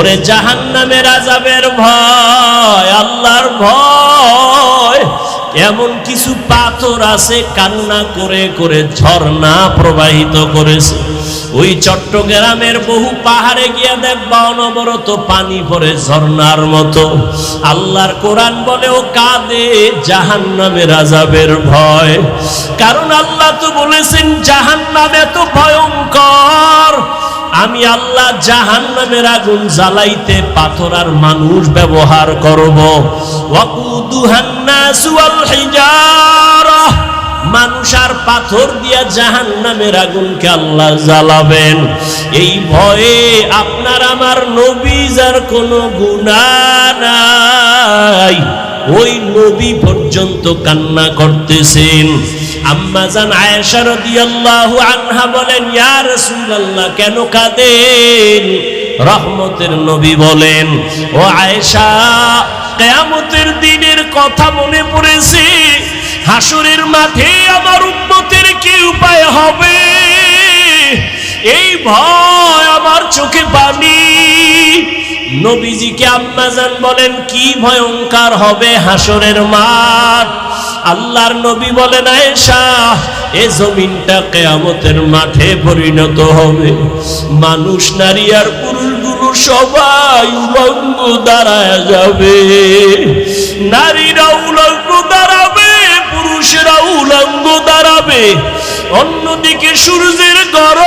ওরে জাহান নামের আজাবের ভয়, আল্লাহর ভয়। এমন কিছু পাথর আছে কান্না করে করে, ঝর্ণা প্রবাহিত করেছে। ওই চট্টগ্রামের বহু পাহাড়ে গিয়া দেখবা অনবরত পানি পড়ে ঝর্ণার মতো। আল্লাহর কোরআন বলে, ও কাঁদে জাহান নামের আজাবের ভয়। কারণ আল্লাহ তো বলেছেন জাহান নাম এত ভয়ঙ্কর। আমি আল্লাহ জাহান নামের আগুন জ্বালাইতে পাথর আর মানুষ ব্যবহার করব। মানুষ আর পাথর দিয়া জাহান নামের আগুনকে আল্লাহ জ্বালাবেন। এই ভয়ে আপনার আমার নবী যার কোনো গুণা নাই। ওই নবী পর্যন্ত কান্না করতেছেন। আম্মা জান আয়েশা রাদিয়াল্লাহু আনহা বলেন, ইয়া রাসূলুল্লাহ, কেন কাঁদেন? রহমতের নবী বলেন, ও আয়েশা, কিয়ামতের দিনের কথা মনে পড়েছে, হাসুরের মাঠে আমার উম্মতের কি উপায় হবে? এই ভয় আমার চোখে পানি। নবীজিকে আম্মাজান বলেন, কি ভয়ঙ্কর হবে হাসরের মাঠ? আল্লাহর নবী বলেন আয়েশা এ জমিনটা কেয়ামতের মাঠে পরিণত হবে। মানুষ, নারী আর পুরুষগুলো সবাই উলঙ্গ দাঁড়ায় যাবে। নারীরা উলঙ্গ দাঁড়াবে, পুরুষেরা উলঙ্গ দাঁড়াবে। অন্যদিকে সূর্যের গরম,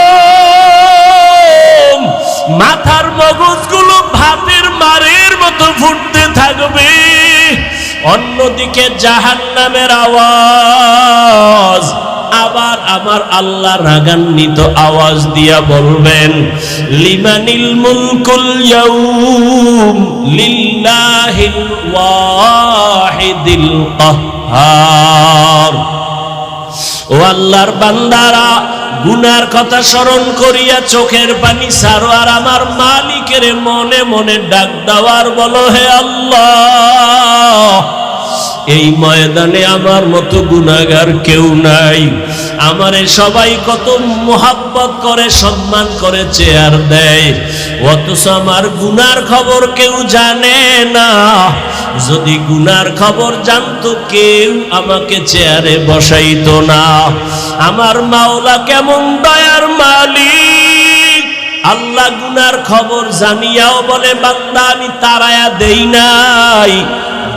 মাথার মগজগুলো অন্যদিকে জাহান নামের আওয়াজ। আবার আমার আল্লাহ রাগান্বিত আওয়াজ দিয়া বলবেন, লিমানিল মুলকুল ইয়াউম লিল্লাহিল ওয়াহিদিল কাহ্হার। ও আল্লাহর বান্দারা গুনার কথা স্মরণ করিয়া চোখের পানি সারো আর আমার মালিকের মনে মনে ডাক দেওয়ার বলো, হে আল্লাহ, এই ময়দানে আমার মতো গুনাগার কেউ নাই। আমারে সবাই কত মোহাব্বত করে, সম্মান করে, চেয়ার দেয়। অথচ আমার গুনার খবর কেউ জানে না। যদি গুনার খবর জানতো, কেউ আমাকে চেয়ারে বসাইতো না। আমার মাওলা কেমন দয়ার মালিক। আল্লাহ গুনার খবর জানিয়াও বলে, বান্দা, আমি তারায়া দেই নাই।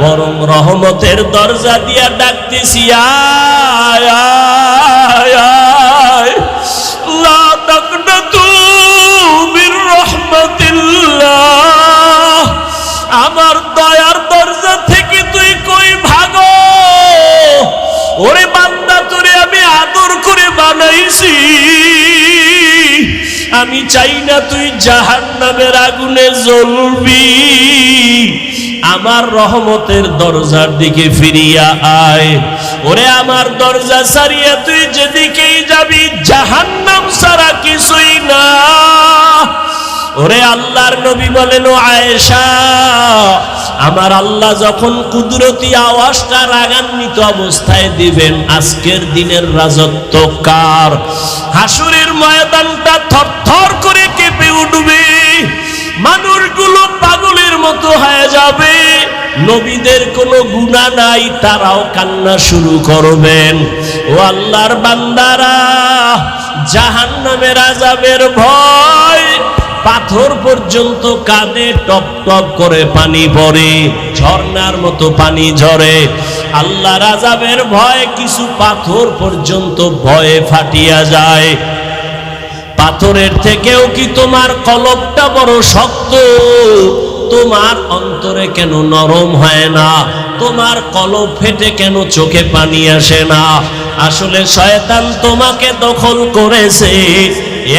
বরং রহমতের দরজা দিয়া ডাকতেছি, আয় আমার দয়ার দরজা থেকে তুই কই ভাগো? ওরে বান্দা, তোরে আমি আদর করে বানাইছি। আমি চাই না তুই জাহান নামের আগুনে জ্বলবি। আমার রহমতের দরজার দিকে ফিরিয়া আয়। ওরে আমার দরজা সারিয়া তুই যেদিকেই যাবি, জাহান্নাম সারা কিছুই না। ওরে আল্লাহর নবী বলেন আয়েশা, আমার আল্লাহ যখন কুদরতি আওয়াজটা রাগান্বিত অবস্থায় দিবেন, আজকের দিনের রাজত্ব কার? হাসুরের ময়দানটা থরথর করে কেঁপে উঠবে, মানুষগুলো পাগলের মতো হয়ে যাবে। নবীদের কোনো গুণা নাই, তারাও কান্না শুরু করবেন। ও আল্লাহর বান্দারা জাহান নামের আজাবের ভয়, পাথর পর্যন্ত কাঁদে টপ টপ করে পানি পড়ে, ঝর্ণার মতো পানি ঝরে। আল্লাহ রাজাবের ভয় কিছু পাথর পর্যন্ত ভয়ে ফাটিয়া যায়। পাথরের থেকেও কি তোমার কলবটা বড় শক্ত? তোমার অন্তরে কেন নরম হয় না? তোমার কলব ফেটে কেন চোখে পানি আসে না? আসলে শয়তান তোমাকে দখল করেছে।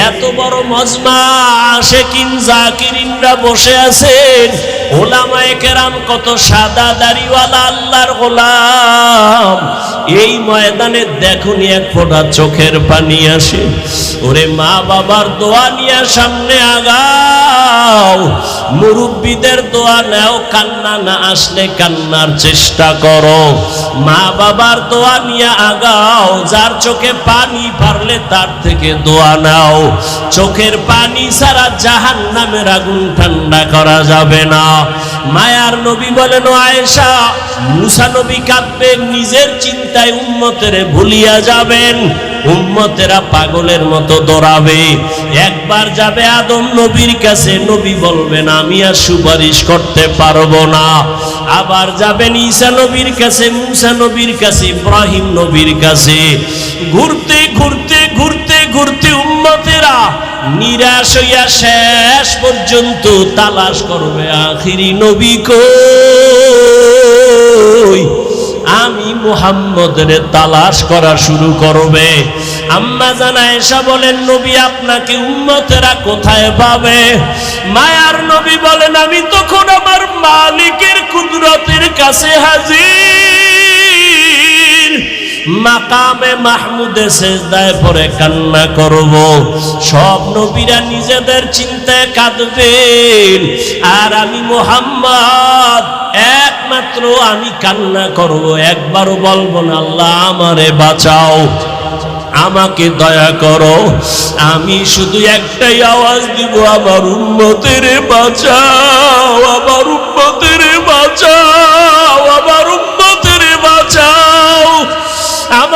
এত বড় মজমা আসে কিন জাকিরিনরা বসে আছেন ওলামায়ে কেরাম কত সাদা দাড়িওয়ালা আল্লাহর গোলাম। এই ময়দানে দেখুন এক ফোঁটা চোখের পানি আসে। ওরে মা বাবার দোয়া নিয়ে সামনে আগাও। মুরব্বীদের দোয়া নেও, কান্না না আসলে কান্নার চেষ্টা করো। মা বাবার দোয়া নিয়ে আগাও, যার চোখে পানি পারলে তার থেকে দোয়া নাও। চোখের পানি ছাড়া জাহান নামের আগুন ঠান্ডা করা যাবে না। মায়ার নবী বলেন আয়েশা, মুসা নবী কাঁদবেন নিজের চিন্তায় উম্মতেরে ভুলিয়া যাবেন, উম্মতেরা পাগলের মতো দৌড়াবে। একবার যাবে আদম নবীর কাছে, নবী বলবেন, আমি আর সুপারিশ করতে পারব না। আবার যাবেন ঈসা নবীর কাছে, মুসা নবীর কাছে, ইব্রাহিম নবীর কাছে। ঘুরতে ঘুরতে ঘুরতে ঘুরতে উম্মতেরা নিরাশ হইয়া শেষ পর্যন্ত তালাশ করবে, আখিরি নবী কই? আমি মুহাম্মদের তালাশ করা শুরু করবে। আম্মা জানা এসা বলেন, নবী আপনাকে উম্মতেরা কোথায় পাবে? মায়ার নবী বলেন, আমি তখন আমার মালিকের কুদরতের কাছে হাজির। মাকামে মাহমুদে সেজদায় পরে কান্না করব। সব নবীরা নিজেদের চিন্তায় কাঁদবেন। আর আমি মোহাম্মদ, একমাত্র আমি কান্না করব। একবারও বলব না, আল্লাহ আমারে বাঁচাও, আমাকে দয়া করো। আমি শুধু একটাই আওয়াজ দিব, আমার উন্মতের বাঁচাও, আমার উন্মতের বাঁচাও।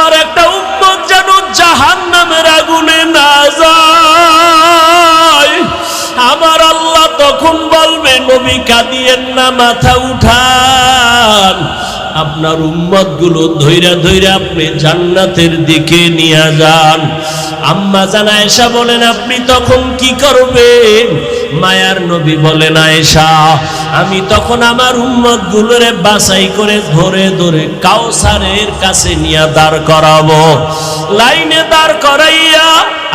আমার একটা উম্মত যেন জাহান নামের আগুনে না যায়। আমার আল্লাহ তখন বলবে, নবী কাঁদিয়েন না, মাথা উঠান। আপনার উম্মতগুলো ধৈরা ধৈরা আপনি জান্নাতের দিকে নিয়ে যান। আম্মা জানা এসা বলেন, আপনি তখন কি করবেন? মায়ার নবী বলেন আয়েশা আমি তখন আমার উম্মত গুলোরে বাছাই করে ধরে ধরে কাউসারের কাছে নিয়ে দাঁড় করাবো। লাইনে দাঁড় করাইয়া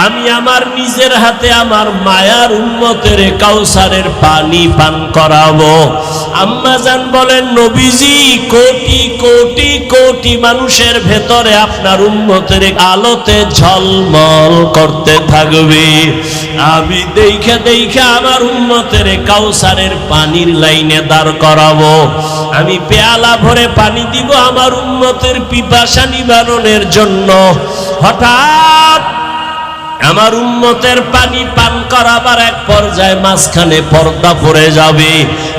আমি আমার নিজের হাতে আমার মায়ার উন্মতের কাউসারের পানি পান করাবো। আম্মা জান বলেন, নবীজি, কোটি কোটি কোটি মানুষের ভেতরে আপনার উন্মতের আলোতে ঝলমল করতে থাকবে। আমি দেখে দেখে আমার উন্মতের কাউসারের পানির লাইনে দাঁড় করাবো। আমি পেয়ালা ভরে পানি দিব আমার উন্মতের পিপাসা নিবারণের জন্য। হঠাৎ আমার উম্মতের পানি পান করাবার এক পর্যায়ে মাঝখানে পর্দা পড়ে যাবে।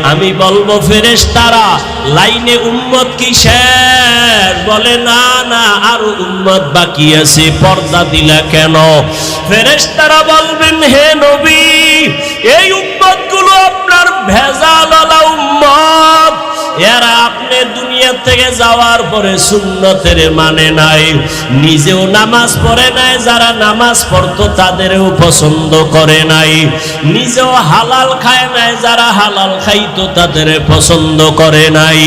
আমি বলব ফেরেশ তারা লাইনে উম্মত কি শেষ? বলে, না না, আরও উম্মত বাকি আছে, পর্দা দিলা কেন? ফেরেশ তারা বলবেন, হে নবী, এই উম্মতগুলো আপনার ভেজালালা উম্মত। এরা আপনি দুনিয়া থেকে যাওয়ার পরে সুন্নতের মানে নাই। নিজেও নামাজ পড়ে নাই, যারা নামাজ পড়তো তাদেরও পছন্দ করে নাই। নিজেও হালাল খায় নাই, যারা হালাল খাইতো তাদের পছন্দ করে নাই।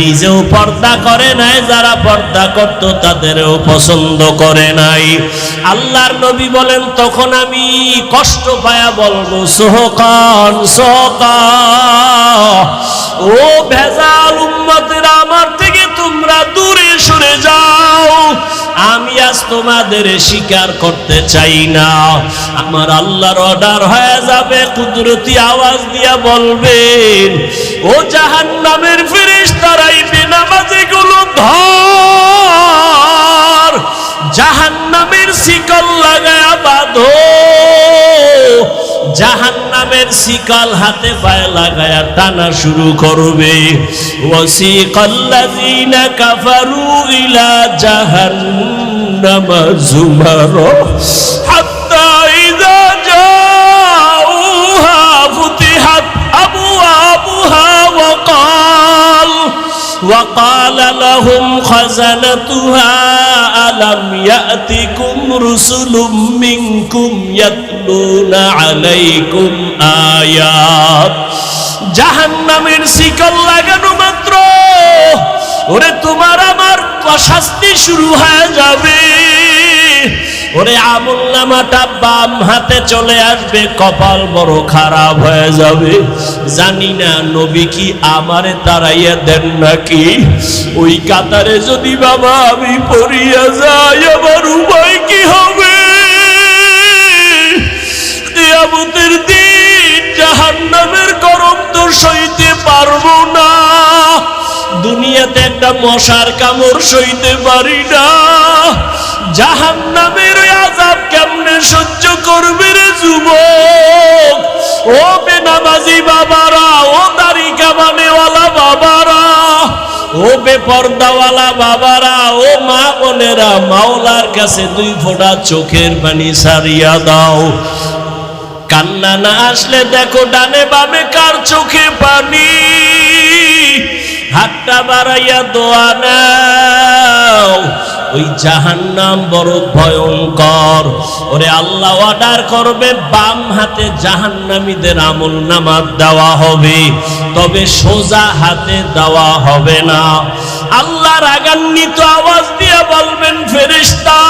নিজেও পর্দা করে নাই, যারা পর্দা করতো তাদেরও পছন্দ করে নাই। আল্লাহর নবী বলেন, তখন আমি কষ্ট পায়া বলব, সোহকান সোহকা ও ভেজাল উম্মতেরা, আমার থেকে তোমরা দূরে সরে যাও। আমি আজ তোমাদের স্বীকার করতে চাই না। আমার আল্লাহর অর্ডার হয়ে যাবে, কুদরতি আওয়াজ দিয়া বলবেন, ও জাহান নামের ফিরিস তারাই বেনামাজি গুলো ধর। জাহান নামের শিকল লাগায়া বাঁধো। জাহান নামের শিকাল হাতে পায়ে লাগায়া টানা শুরু করবে। ওসি ওয়াসিকাল্লাযীনা কাফারু ইলা জাহান্নাম যুমার হাত্তা ইযা জাউহা ফুতিহাত আবওয়াবুহা ওয়া وقال لهم خزنتها ألم يأتكم رسل منكم يتلون عليكم آيات জাহান্নামের শিকল লাগানো মাত্র ওরে তোমার আমার শাস্তি শুরু হয়ে যাবে ওরে আমল নামাটা বাম হাতে চলে আসবে, কপাল বড় খারাপ হয়ে যাবে। জানি না নবী কি আমারে তারাইয়া দেন নাকি? ওই কাতারে যদি বাবা আমি পড়িয়া যাই, আমার উপায় কি হবে? কিয়ামতের দিন জাহান্নামের গরম তো সইতে পারব না। দুনিয়াতে একটা মশার কামড় সইতে পারি না। জাহান্নামের ওই আযাব কেমনে সহ্য করবে রে যুবক? ও বেনামাজি বাবারা, ও দাড়ি কামানেওয়ালা বাবারা, ও বেপর্দাওয়ালা বাবারা, ও মা বোনেরা, মাওলার কাছে দুই ফোঁটা চোখের পানি সারিয়া দাও। কান্না না আসলে দেখো ডানে বামে কার চোখে পানি? হাতটা বাড়াইয়া দোয়া নাও। ওই জাহান্নাম বড় ভয়ঙ্কর। ওরে আল্লাহ অর্ডার করবে, বাম হাতে জাহান্নামীদের আমল নামাজ দেওয়া হবে, তবে সোজা হাতে দেওয়া হবে না। আল্লাহ রাগান্বিত আওয়াজ দিয়ে বলবেন, ফেরেশতা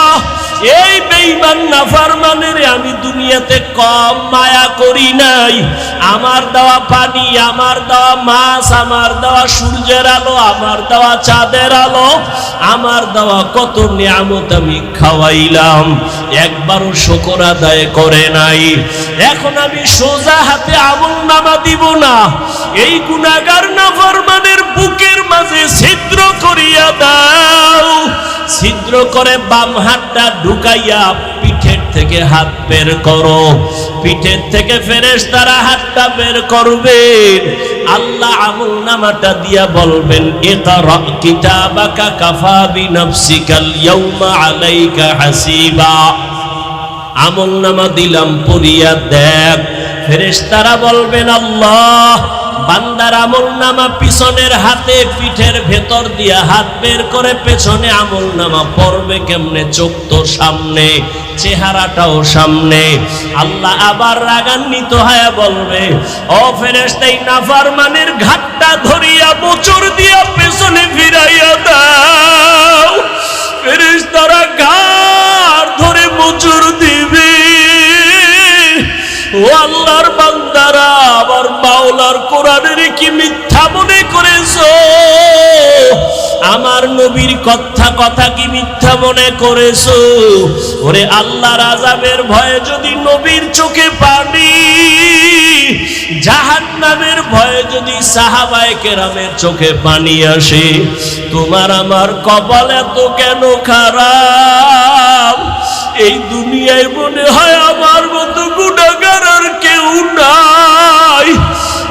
এই বেঈমান নাফরমানের আমি দুনিয়াতে কম মায়া করি নাই। আমার দেওয়া পানি, আমার দেওয়া মাছ, আমার দেওয়া সূর্যের আলো, আমার দেওয়া চাঁদের আলো, আমার দেওয়া কত নিয়ামত আমি খাওয়াইলাম। একবারও শকর আদায় করে নাই। এখন আমি সোজা হাতে আমল নামা দিব না। এই গুনাগার নাফরমানের বুকের মাঝে ছিদ্র করিয়া দাও। ছিদ্র করে বাম হাতটা ঢুকাইয়া পিঠের থেকে হাত বের করো। পিঠের থেকে ফেরেস তারা হাতটা বের করবেন। আল্লাহ আমল নামাটা দিয়া বলবেন, ইকরা কিতাবাকা কাফা বিনাফসিকাল ইয়াউমা আলাইকা হাসিবা। আমল নামা দিলাম পড়িয়া দেখ ফেরেশতারা বলবেন, আল্লাহ, বান্দার আমল নামা পিছনের হাতে, পিঠের ভেতর দিয়া হাত বের করে পেছনে আমল নামা পড়বে কেমনে? চোখ তো সামনে, চেহারাটাও সামনে। আল্লাহ আবার রাগান্বিত হয়ে বলবে, ও ফেরেশতাই নাফারমানের ঘাটটা ধরিয়া মোচর দিয়া পেছনে ফিরাইয়া দাও। ফেরেশতারা ঘাট ও আল্লাহর বান্দারা, আবার মাওলার কোরআনের কি মিথ্যা মনে করেছ? আমার নবীর কথা কথা কি মিথ্যা মনে করেছ? ওরে আল্লাহর আজাবের ভয়ে যদি নবীর চোখে পানি, জাহান্নামের ভয়ে যদি সাহাবায় কেরামের চোখে পানি আসে, তোমার আমার কপাল এত কেন খারাপ? এই দুনিয়ায় মনে হয় আমার মতো নাই।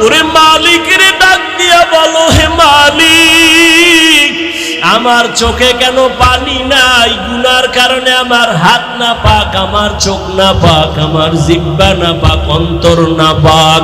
ওরে মালিকের ডাক দিয়া বলো, হে মালিক, আমার চোখে কেন পানি নাই? গুনার কারণে আমার হাত না পাক, আমার চোখ না পাক, আমার জিব্বা না পাক, অন্তর না পাক।